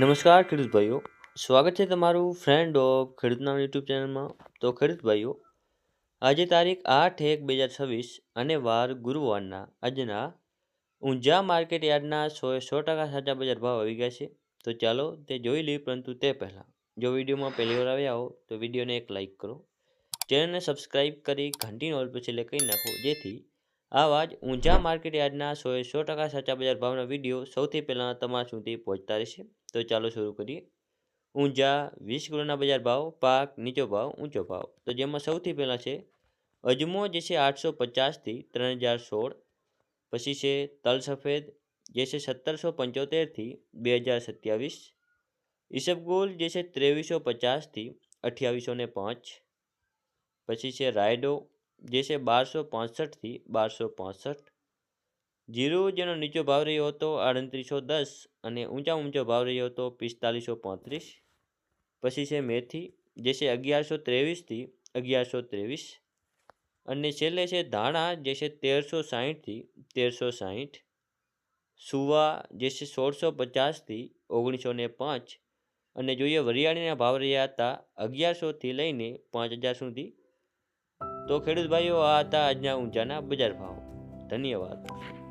નમસ્કાર, ખેડૂત ભાઈઓ. સ્વાગત છે તમારું ફ્રેન્ડ ઓફ ખેડૂતના યુટ્યુબ ચેનલમાં તો ખેડૂત આજે તારીખ આઠ એક બે હજાર છવ્વીસ અને વાર ગુરુવારના આજના ઊંઝા માર્કેટ યાર્ડના સો સો ટકા સાચા બજાર ભાવ આવી ગયા છે. તો ચાલો તે જોઈ લઈએ, પરંતુ તે પહેલાં જો વિડીયોમાં પહેલી વાર આવ્યા હો, તો વિડીયોને એક લાઇક કરો. ચેનલને સબસ્ક્રાઈબ કરી, ઘંટીનો ઓલ પછી કહી નાખો, જેથી આવા જ ઊંઝા માર્કેટ યાર્ડના સો સો ટકા સાચા બજાર ભાવના વીડિયો સૌથી પહેલાં તમારા સુધી પહોંચતા રહેશે. તો ચાલો શરૂ કરીએ. ઊંઝા વીસ કિલોના બજાર ભાવ, પાક નીચો ભાવ, ઊંચો ભાવ. તો જેમાં સૌથી પહેલાં છે, અજમો જે છે આઠસો પચાસથી ત્રણ હજાર સોળ, પછી છે તલ સફેદ જે છે સત્તરસો પંચોતેરથી બે હજાર સત્યાવીસ ઈસબગુલ જે છે ત્રેવીસો પચાસથી અઠ્યાવીસો ને પાંચ, પછી છે રાયડો જે છે બારસો પાસઠથી બારસો પાસઠ. જીરો જેનો નીચો ભાવ રહ્યો હતો આડત્રીસો દસ અને ઊંચા ઊંચો ભાવ રહ્યો હતો પિસ્તાલીસો પાંત્રીસ. પછી છે મેથી, જે છે અગિયારસો ત્રેવીસથી અગિયારસો ત્રેવીસ. અને છેલ્લે છે ધાણા, જે છે તેરસો સાહીઠથી તેરસો સાહીઠ. સુવા, જે છે સોળસો પચાસથી ઓગણીસો ને પાંચ. અને જોઈએ વરિયાળીના ભાવ રહ્યા હતા અગિયારસોથી લઈને પાંચ હજાર સુધી તો ખેડૂત ભાઈઓ આ હતા આજના ઊંચાના બજાર ભાવ. ધન્યવાદ.